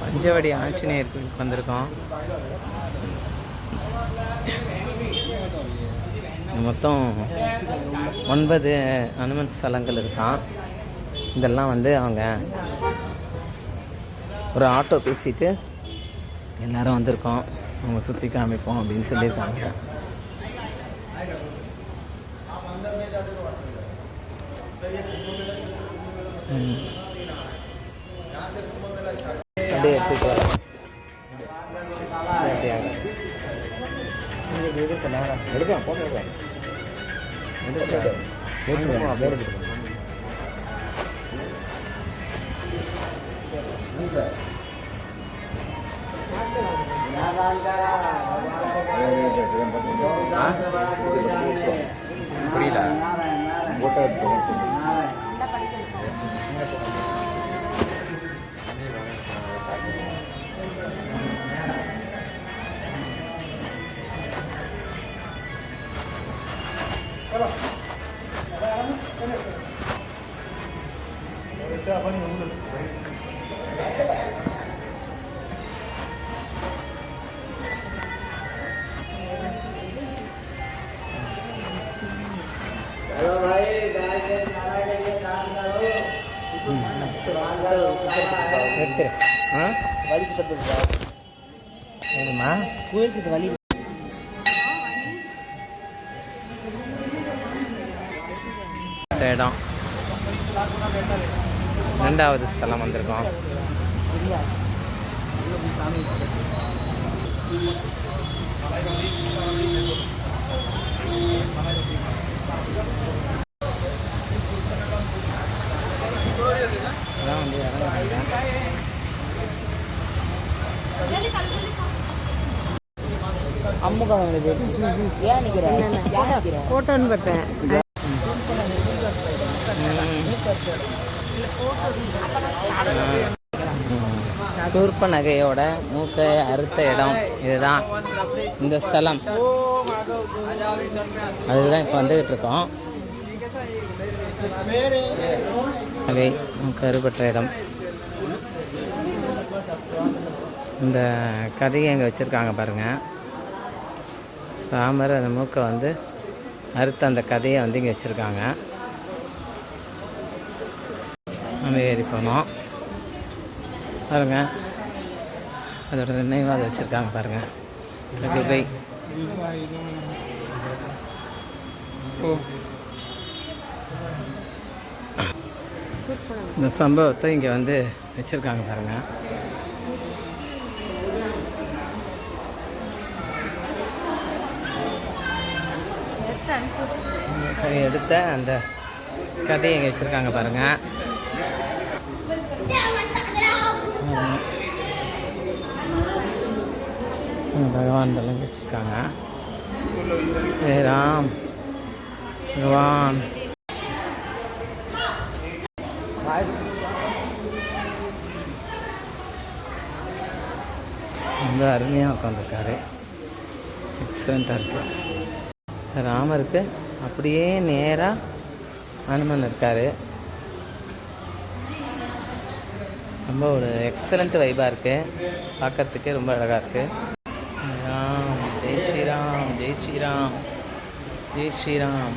பஞ்சவடி ஆஞ்சநேயர் கோயிலுக்கு வந்திருக்கோம் மொத்தம் ஒன்பது அனுமன் ஸ்தலங்கள் இருக்கான் இதெல்லாம் வந்து அவங்க ஒரு ஆட்டோ பேசிட்டு எல்லாரும் வந்திருக்கோம் அவங்க சுற்றி காமிப்போம் அப்படின்னு சொல்லியிருக்காங்க ம். அப்படியே எடுத்துட்டு வரேன் எடுக்கலாம் போட்டோ எடுக்கலாம் அப்படியே எடுக்கலாம் புரியல போட்டோ எடுத்து 来了，来了，来了，来了，来了，来了，来，ஆ வழி சுத்தப்படுது வேணுமா சுத்த வழி இடம் ரெண்டாவது ஸ்தலம் வந்திருக்கோம் அதான் வந்து இறங்குறாங்க அம்முகம் ஏன் ஃபோட்டோன்னு பார்த்தேன். நகையோட மூக்கை அறுத்த இடம் இதுதான். இந்த ஸ்தலம். அதுதான் இப்போ வந்துக்கிட்டு இருக்கோம். நகை மூக்கு அறுபட்ட இடம். இந்த கதையை இங்கே வச்சுருக்காங்க பாருங்கள் ராமர் அந்த மூக்கை வந்து அறுத்த அந்த கதையை வந்து இங்கே வச்சுருக்காங்க. நம்ம ஏறி போனோம். பாருங்க. அதோட நினைவாக அதை வச்சுருக்காங்க பாருங்கள் இந்த குகை. இந்த சம்பவத்தை இங்கே வந்து வச்சுருக்காங்க பாருங்க எடுத்த அந்த கதையை இங்கே வச்சுருக்காங்க பாருங்க. பகவான் இதெல்லாம் வச்சுருக்காங்க. ராம் பகவான். ரொம்ப அருமையாக உட்காந்துருக்காரு எக்ஸலண்ட்டாக இருக்கு. ராமருக்கு அப்படியே நேராக அனுமன் இருக்கார். ரொம்ப ஒரு எக்ஸலண்ட் வைபாக இருக்குது பார்க்கறதுக்கே ரொம்ப அழகாக இருக்குது ராம் ஜெய் ஸ்ரீராம் ஜெய் ஸ்ரீராம் ஜெய் ஸ்ரீராம்.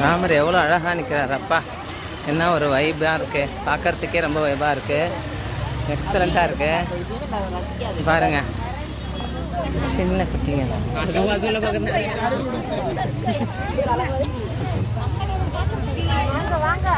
ராமர் எவ்வளோ அழகாக நிற்கிறார் அப்பா. என்ன ஒரு வைபாக இருக்குது பார்க்கறதுக்கே ரொம்ப வைபாக இருக்குது எக்ஸலண்ட்டாக இருக்குது பாருங்க. சின்ன குட்டிங்க. வாங்க.